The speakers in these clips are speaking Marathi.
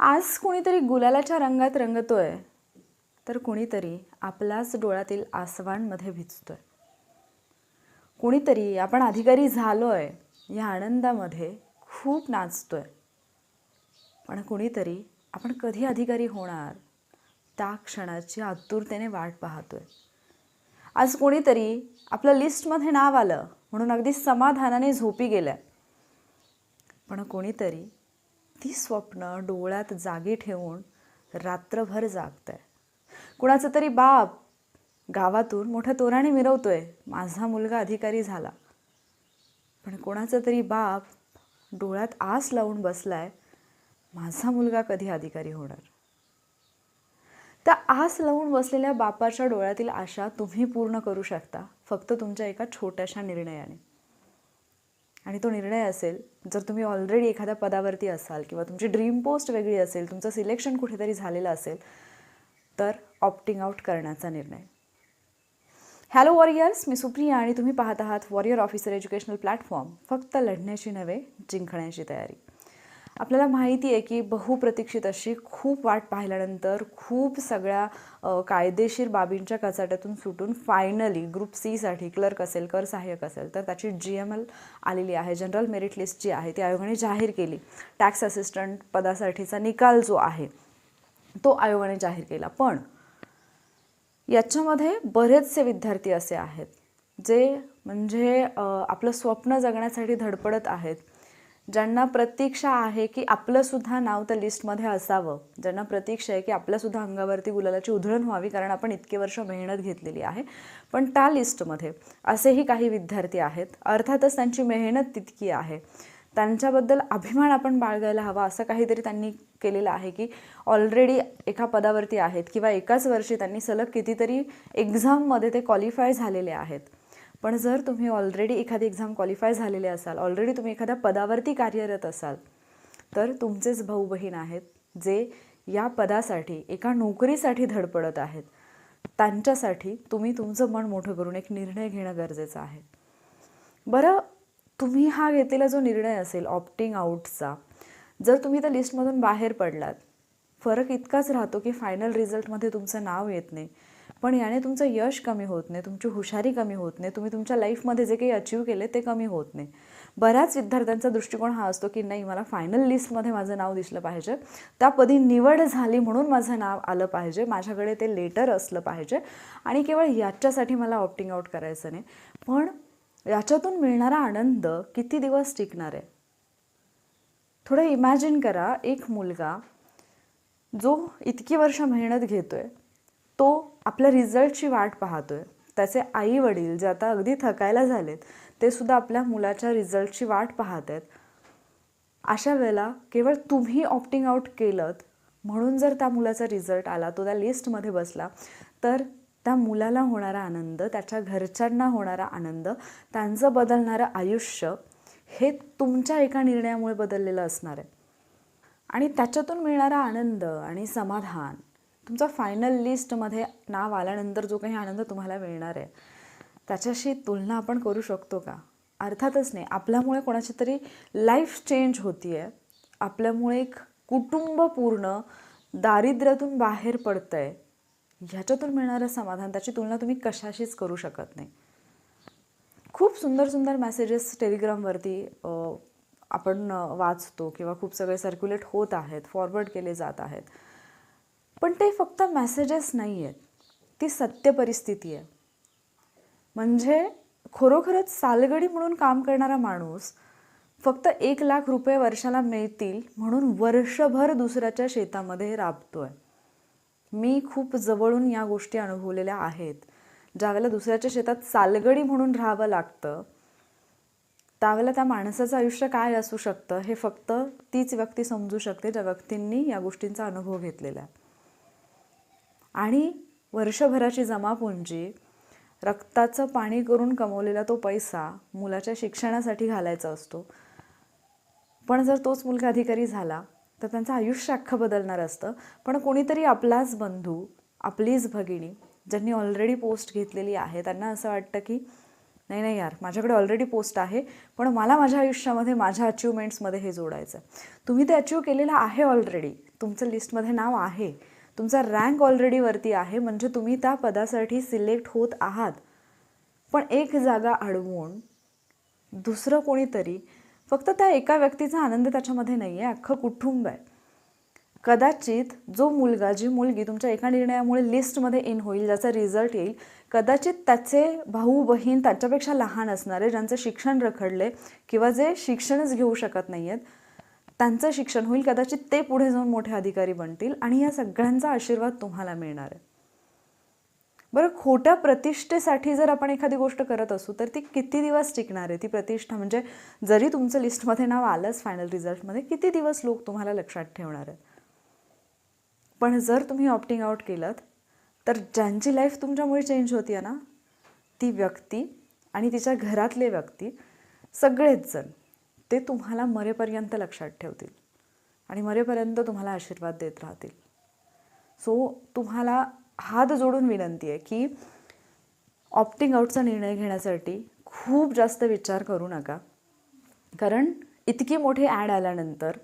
आज कुणीतरी गुलालाच्या रंगात रंगतोय तर कुणीतरी आपलाच डोळ्यातील आसवांमध्ये भिजतोय. कुणीतरी आपण अधिकारी झालोय या आनंदामध्ये खूप नाचतोय. पण कुणीतरी आपण कधी अधिकारी होणार त्या क्षणाची आतुरतेने वाट पाहतोय. आज कोणीतरी आपलं लिस्टमध्ये नाव आलं म्हणून अगदी समाधानाने झोपी गेलं पण कोणीतरी ती स्वप्न डोळ्यात जागी ठेवून रात्रभर जागत आहे कुणाचं तरी बाप गावातून मोठ्या तोराने मिरवतोय. माझा मुलगा अधिकारी झाला. पण कोणाचं तरी बाप डोळ्यात आस लावून बसलाय. माझा मुलगा कधी अधिकारी होणार? त्या आस लावून बसलेल्या बापाच्या डोळ्यातील आशा तुम्ही पूर्ण करू शकता. फक्त तुमच्या एका छोट्याशा निर्णयाने. आणि तो निर्णय असेल जर तुम्ही ऑलरेडी एखाद्या पदावरती असाल किंवा तुमची ड्रीम पोस्ट वेगळी असेल तुमचं सिलेक्शन कुठेतरी झालेलं असेल तर ऑप्टिंग आउट करण्याचा निर्णय. हॅलो वॉरियर्स मी सुप्रिया आणि तुम्ही पाहत आहात वॉरियर ऑफिसर एज्युकेशनल प्लॅटफॉर्म फक्त लढण्याची नव्हे जिंकण्याची तयारी. आपल्याला माहिती आहे की बहुप्रतीक्षित अशी खूप वाट पाहिल्यानंतर खूप सगळ्या कायदेशीर बाबींच्या कचाट्यातून सुटून फायनली ग्रुप सीसाठी क्लर्क असेल कर सहाय्यक असेल तर त्याची जी एम एल आलेली आहे. जनरल मेरिट लिस्ट जी आहे ती आयोगाने जाहीर केली. टॅक्स असिस्टंट पदासाठीचा निकाल जो आहे तो आयोगाने जाहीर केला. पण याच्यामध्ये बरेचसे विद्यार्थी असे आहेत जे म्हणजे आपलं स्वप्न जगण्यासाठी धडपडत आहेत ज्यांना प्रतीक्षा आहे की आपलंसुद्धा नाव त्या लिस्टमध्ये असावं ज्यांना प्रतीक्षा आहे की आपल्यासुद्धा अंगावरती गुलालाची उधळण व्हावी कारण आपण इतके वर्ष मेहनत घेतलेली आहे. पण त्या लिस्टमध्ये असेही काही विद्यार्थी आहेत अर्थातच त्यांची मेहनत तितकी आहे. त्यांच्याबद्दल अभिमान आपण बाळगायला हवा असं काहीतरी त्यांनी केलेलं आहे की ऑलरेडी एका पदावरती आहेत किंवा एकाच वर्षी त्यांनी सलग कितीतरी एक्झाममध्ये ते क्वालिफाय झालेले आहेत. पण जर तुम्ही ऑलरेडी एखादी एक्झाम क्वालिफाय झालेले असाल ऑलरेडी तुम्ही एखाद्या पदावरती कार्यरत असाल तर तुमचेच भाऊ बहीण आहेत जे या पदासाठी एका नोकरीसाठी धडपडत आहेत. त्यांच्यासाठी तुम्ही तुमचं मन मोठं करून एक निर्णय घेणं गरजेचं आहे. बरं तुम्ही हा घेतलेला जो निर्णय असेल ऑप्टिंग आउटचा जर तुम्ही त्या लिस्टमधून बाहेर पडलात फरक इतकाच राहतो की फायनल रिझल्टमध्ये तुमचं नाव येत नाही. पण याने तुमचं यश कमी होत नाही तुमची हुशारी कमी होत नाही तुम्ही तुमच्या लाईफमध्ये जे काही अचीव केले ते कमी होत नाही. बऱ्याच विद्यार्थ्यांचा दृष्टिकोन हा असतो की नाही मला फायनल लिस्टमध्ये माझं नाव दिसलं पाहिजे. त्यापदी निवड झाली म्हणून माझं नाव आलं पाहिजे. माझ्याकडे ते लेटर असलं पाहिजे. आणि केवळ याच्यासाठी मला ऑप्टिंग आउट करायचं नाही. पण याच्यातून मिळणारा आनंद किती दिवस टिकणार आहे? थोडं इमॅजिन करा एक मुलगा जो इतकी वर्ष मेहनत घेतो आहे तो आपल्या रिझल्टची वाट पाहतोय. त्याचे आई वडील जे आता अगदी थकायला झालेत ते सुद्धा आपल्या मुलाच्या रिझल्टची वाट पाहत आहेत. अशा वेळेला केवळ तुम्ही ऑप्टिंग आउट केलं म्हणून जर त्या मुलाचा रिझल्ट आला तो त्या लिस्टमध्ये बसला तर त्या मुलाला होणारा आनंद त्याच्या घरच्यांना होणारा आनंद त्यांचं बदलणारं आयुष्य हे तुमच्या एका निर्णयामुळे बदललेलं असणार आहे. आणि त्याच्यातून मिळणारा आनंद आणि समाधान तुमचा फायनल लिस्टमध्ये नाव आल्यानंतर जो काही आनंद तुम्हाला मिळणार आहे त्याच्याशी तुलना आपण करू शकतो का? अर्थातच नाही. आपल्यामुळे कोणाची तरी लाईफ चेंज होती आहे आपल्यामुळे एक कुटुंब पूर्ण दारिद्र्यातून बाहेर पडतं आहे ह्याच्यातून मिळणारं समाधान त्याची तुलना तुम्ही कशाशीच करू शकत नाही. खूप सुंदर सुंदर मेसेजेस टेलिग्रामवरती आपण वाचतो किंवा खूप सगळे सर्क्युलेट होत आहेत फॉरवर्ड केले जात आहेत. पण ते फक्त मेसेजेस नाही आहेत ती सत्य परिस्थिती आहे. म्हणजे खरोखरच सालगडी म्हणून काम करणारा माणूस फक्त एक लाख रुपये वर्षाला मिळतील म्हणून वर्षभर दुसऱ्याच्या शेतामध्ये राबतो आहे मी खूप जवळून या गोष्टी अनुभवलेल्या आहेत. ज्यावेळेला दुसऱ्याच्या शेतात सालगडी म्हणून राहावं लागतं त्यावेळेला त्या माणसाचं आयुष्य काय असू शकतं हे फक्त तीच व्यक्ती समजू शकते ज्या व्यक्तींनी या गोष्टींचा अनुभव घेतलेला आहे. आणि वर्षभराची जमापुंजी रक्ताचं पाणी करून कमवलेला तो पैसा मुलाच्या शिक्षणासाठी घालायचा असतो. पण जर तोच मुलगा अधिकारी झाला तर त्यांचं आयुष्य अख्खं बदलणार असतं. पण कोणीतरी आपलाच बंधू आपलीच भगिनी ज्यांनी ऑलरेडी पोस्ट घेतलेली आहे त्यांना असं वाटतं की नाही नाही यार माझ्याकडे ऑलरेडी पोस्ट आहे पण मला माझ्या आयुष्यामध्ये माझ्या अचिव्हमेंट्समध्ये हे जोडायचं तुम्ही ते अचीव केलेलं आहे ऑलरेडी तुमचं लिस्टमध्ये नाव आहे. तुमचा रँक ऑलरेडी वरती आहे म्हणजे तुम्ही त्या पदासाठी सिलेक्ट होत आहात. पण एक जागा अडवून दुसरं कोणीतरी फक्त त्या एका व्यक्तीचा आनंद त्याच्यामध्ये नाही आहे अख्खं कुटुंब आहे. कदाचित जो मुलगा जी मुलगी तुमच्या एका निर्णयामुळे लिस्टमध्ये इन होईल ज्याचा रिझल्ट येईल कदाचित त्याचे भाऊ बहीण त्याच्यापेक्षा लहान असणारे ज्यांचं शिक्षण रखडले किंवा जे शिक्षणच घेऊ शकत नाही आहेत त्यांचं शिक्षण होईल कदाचित ते पुढे जाऊन मोठे अधिकारी बनतील आणि या सगळ्यांचा आशीर्वाद तुम्हाला मिळणार आहे. बरं खोट्या प्रतिष्ठेसाठी जर आपण एखादी गोष्ट करत असू तर ती किती दिवस टिकणार आहे? ती प्रतिष्ठा म्हणजे जरी तुमचं लिस्टमध्ये नाव आलंच फायनल रिझल्टमध्ये किती दिवस लोक तुम्हाला लक्षात ठेवणार आहेत? पण जर तुम्ही ऑप्टिंग आउट केलं तर ज्यांची लाईफ तुमच्यामुळे चेंज होती ना ती व्यक्ती आणि तिच्या घरातले व्यक्ती सगळेच जण. ते तुम्हाला मरेपर्यंत लक्षात ठेवतील. आणि मरेपर्यंत तुम्हाला आशीर्वाद देत राहतील. सो तुम्हाला हात जोडून विनंती आहे की ऑप्टिंग आउटचा निर्णय घेण्यासाठी खूप जास्त विचार करू नका. कारण इतकी मोठी ॲड आल्यानंतर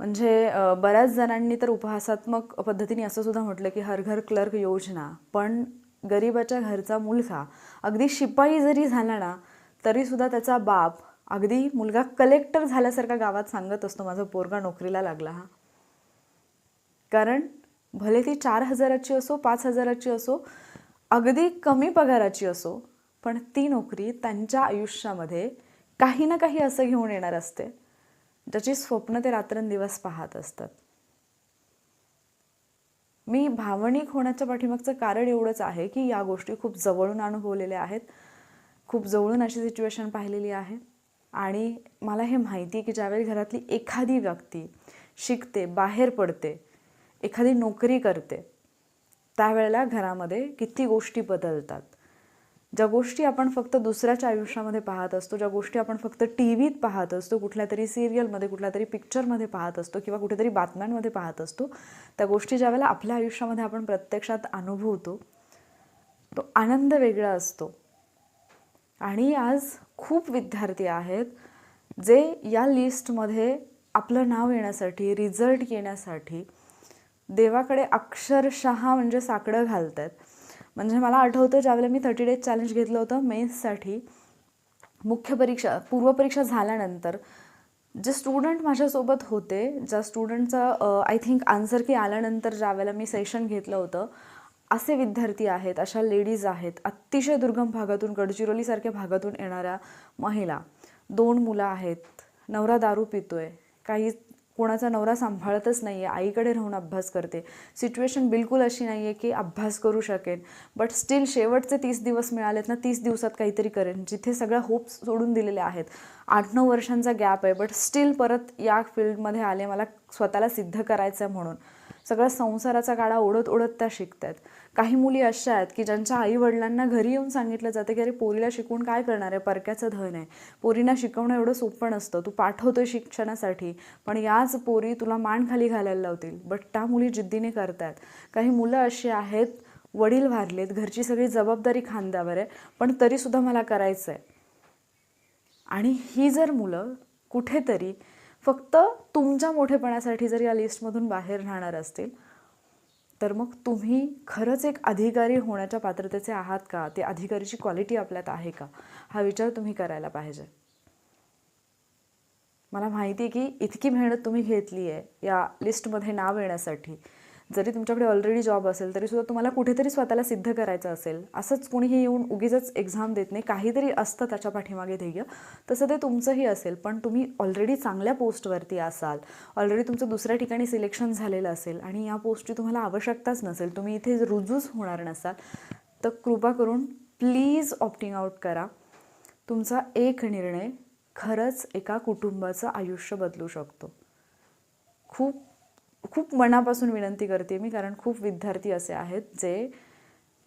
म्हणजे बऱ्याच जणांनी तर उपहासात्मक पद्धतीने असं सुद्धा म्हटलं की हर घर क्लर्क योजना पण गरिबाच्या घरचा मुलगा अगदी शिपाई जरी झाला ना तरीसुद्धा त्याचा बाप अगदी मुलगा कलेक्टर झाल्यासारखा गावात सांगत असतो माझा पोरगा नोकरीला लागला हा. कारण भले ती चार हजाराची असो पाच हजाराची असो अगदी कमी पगाराची असो पण ती नोकरी त्यांच्या आयुष्यामध्ये काही ना काही असं घेऊन येणार असते ज्याची स्वप्न ते रात्रंदिवस पाहत असतात. मी भावनिक होण्याच्या पाठीमागचं कारण एवढंच आहे की या गोष्टी खूप जवळून अनुभवलेल्या आहेत खूप जवळून अशी सिच्युएशन पाहिलेली आहे. आणि मला हे माहिती आहे की ज्यावेळी घरातली एखादी व्यक्ती शिकते बाहेर पडते एखादी नोकरी करते त्यावेळेला घरामध्ये किती गोष्टी बदलतात. ज्या गोष्टी आपण फक्त दुसऱ्याच्या आयुष्यामध्ये पाहत असतो ज्या गोष्टी आपण फक्त टी व्हीत पाहत असतो कुठल्या तरी सिरियलमध्ये कुठल्या तरी पिक्चरमध्ये पाहत असतो किंवा कुठेतरी बातम्यांमध्ये पाहत असतो त्या गोष्टी ज्यावेळेला आपल्या आयुष्यामध्ये आपण प्रत्यक्षात अनुभवतो तो आनंद वेगळा असतो. आणि आज खूप विद्यार्थी आहेत जे या लिस्टमध्ये आपलं नाव येण्यासाठी रिझल्ट येण्यासाठी देवाकडे अक्षरशः म्हणजे साकडं घालत आहेत म्हणजे मला आठवतं ज्यावेळेला मी थर्टी डेज चॅलेंज घेतलं होतं मेन्ससाठी मुख्य परीक्षा पूर्वपरीक्षा झाल्यानंतर जे स्टुडंट माझ्यासोबत होते ज्या स्टुडंटचा आय थिंक आन्सर की आल्यानंतर ज्यावेळेला मी सेशन घेतलं होतं असे विद्यार्थी आहेत अशा लेडीज आहेत अतिशय दुर्गम भागातून गडचिरोलीसारख्या भागातून येणाऱ्या महिला. दोन मुलं आहेत. नवरा दारू पितोय. काही कोणाचा नवरा सांभाळतच नाही आहे आईकडे राहून अभ्यास करते. सिच्युएशन बिलकुल अशी नाही आहे की अभ्यास करू शकेन. बट स्टील शेवटचे तीस दिवस मिळालेत ना तीस दिवसात काहीतरी करेन. जिथे सगळ्या होप्स सोडून दिलेले आहेत. आठ नऊ वर्षांचा गॅप आहे. बट स्टील परत या फील्डमध्ये आले मला स्वतःला सिद्ध करायचं आहे म्हणून. सगळा संसाराचा गाडा ओढत ओढत त्या शिकत आहेत काही मुली अशा आहेत की ज्यांच्या आई वडिलांना घरी येऊन सांगितलं जातं की अरे पोरीला शिकवून काय करणार आहे? परक्याचं धन आहे. पोरींना शिकवणं एवढं सोपं नसतं. तू पाठवतोय शिक्षणासाठी पण याच पोरी तुला मान खाली घालायला लावतील. बट त्या मुली जिद्दीने करतात काही मुलं अशी आहेत वडील वारलेत घरची सगळी जबाबदारी खांद्यावर आहे पण तरीसुद्धा मला करायचं आहे आणि ही जर मुलं कुठेतरी फक्त तुमच्या मोठेपणासाठी जर या लिस्टमधून बाहेर राहणार असतील तर मग तुम्ही खरंच एक अधिकारी होण्याच्या पात्रतेचे आहात का? ते अधिकारीची क्वालिटी आपल्यात आहे का? हा विचार तुम्ही करायला पाहिजे. मला माहिती आहे की इतकी मेहनत तुम्ही घेतली आहे या लिस्टमध्ये नाव येण्यासाठी. जरी तुमच्याकडे ऑलरेडी जॉब असेल तरीसुद्धा तुम्हाला कुठेतरी स्वतःला सिद्ध करायचं असेल असंच कोणीही येऊन उगीच एक्झाम देत नाही. काहीतरी असतं त्याच्या पाठीमागे ध्येय. तसं ते तुमचंही असेल पण तुम्ही ऑलरेडी चांगल्या पोस्टवरती असाल ऑलरेडी तुमचं दुसऱ्या ठिकाणी सिलेक्शन झालेलं असेल आणि या पोस्टची तुम्हाला आवश्यकताच नसेल तुम्ही इथे रुजूच होणार नसाल तर कृपा करून प्लीज ऑप्टिंग आउट करा. तुमचा एक निर्णय खरंच एका कुटुंबाचं आयुष्य बदलू शकतो. खूप खूप मनापासून विनंती करते मी कारण खूप विद्यार्थी असे आहेत जे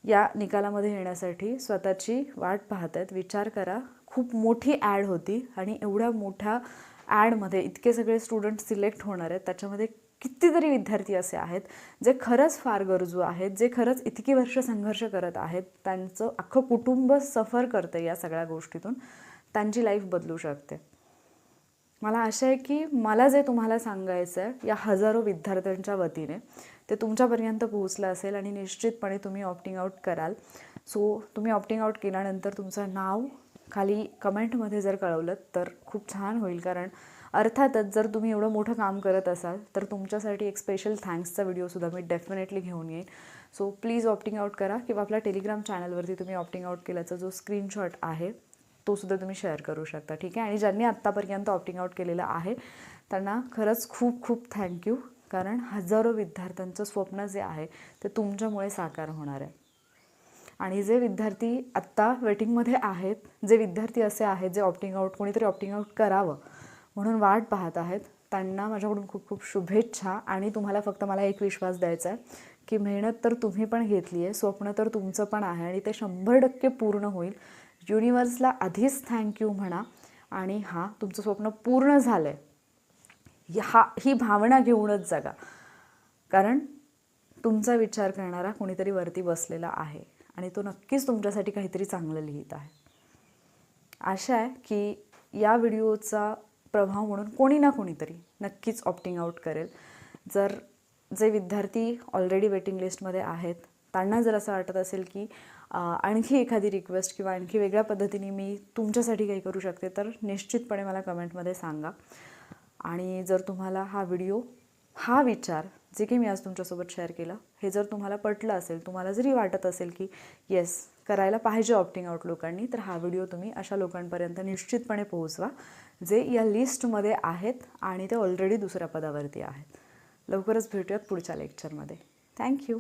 या निकालामध्ये येण्यासाठी स्वतःची वाट पाहत आहेत. विचार करा खूप मोठी ॲड होती आणि एवढ्या मोठ्या ॲडमध्ये इतके सगळे स्टुडंट सिलेक्ट होणार आहेत. त्याच्यामध्ये कितीतरी विद्यार्थी असे आहेत जे खरंच फार गरजू आहेत जे खरंच इतकी वर्ष संघर्ष करत आहेत. त्यांचं अख्खं कुटुंब सफर करतं या सगळ्या गोष्टीतून. त्यांची लाईफ बदलू शकते. मला आशा आहे की मला जे तुम्हाला सांगायचं आहे या हजारो विद्यार्थ्यांच्या वतीने ते तुमच्यापर्यंत पोहोचलं असेल आणि निश्चितपणे तुम्ही ऑप्टिंग आऊट कराल. सो तुम्ही ऑप्टिंग आऊट केल्यानंतर तुमचं नाव खाली कमेंटमध्ये जर कळवलं तर खूप छान होईल. कारण अर्थातच जर तुम्ही एवढं मोठं काम करत असाल तर तुमच्यासाठी एक स्पेशल थँक्सचा व्हिडिओसुद्धा मी डेफिनेटली घेऊन येईन. सो प्लीज ऑप्टिंग आऊट करा किंवा आपल्या टेलिग्राम चॅनलवरती तुम्ही ऑप्टिंग आऊट केल्याचा जो स्क्रीनशॉट आहे तो सुद्धा तुम्ही शेअर करू शकता ठीक आहे? आणि ज्यांनी आत्तापर्यंत ऑप्टिंग आउट केलेलं आहे त्यांना खरंच खूप खूप थँक्यू कारण हजारो विद्यार्थ्यांचं स्वप्न जे आहे ते तुमच्यामुळे साकार होणार आहे. आणि जे विद्यार्थी आत्ता वेटिंगमध्ये आहेत जे विद्यार्थी असे आहेत जे ऑप्टिंग आऊट कोणीतरी ऑप्टिंग आउट करावं म्हणून वाट पाहत आहेत त्यांना माझ्याकडून खूप खूप शुभेच्छा. आणि तुम्हाला फक्त मला एक विश्वास द्यायचा आहे की मेहनत तर तुम्ही पण घेतली आहे स्वप्न तर तुमचं पण आहे आणि ते शंभर टक्के पूर्ण होईल. युनिवर्सला आधीच थँक्यू म्हणा आणि हा तुमचं स्वप्न पूर्ण झालं आहे हा ही भावना घेऊनच जगा. कारण तुमचा विचार करणारा कोणीतरी वरती बसलेला आहे आणि तो नक्कीच तुमच्यासाठी काहीतरी चांगलं लिहित आहे. आशा आहे की या व्हिडिओचा प्रभाव म्हणून कोणी ना कोणीतरी नक्कीच ऑप्टिंग आऊट करेल. जर जे विद्यार्थी ऑलरेडी वेटिंग लिस्टमध्ये आहेत त्यांना जर असं वाटत असेल की आणखी एखादी रिक्वेस्ट किंवा आणखी वेगळ्या पद्धतीने मी तुमच्यासाठी काही करू शकते तर निश्चितपणे मला कमेंटमध्ये सांगा. आणि जर तुम्हाला हा व्हिडिओ हा विचार जे काही मी आज तुमच्यासोबत शेअर केलं हे जर तुम्हाला पटलं असेल तुम्हाला जरी वाटत असेल की येस करायला पाहिजे ऑप्टिंग आऊट लोकांनी तर हा व्हिडिओ तुम्ही अशा लोकांपर्यंत निश्चितपणे पोहोचवा जे या लिस्टमध्ये आहेत आणि ते ऑलरेडी दुसऱ्या पदावरती आहेत. लवकरच भेटूयात पुढच्या लेक्चरमध्ये थँक्यू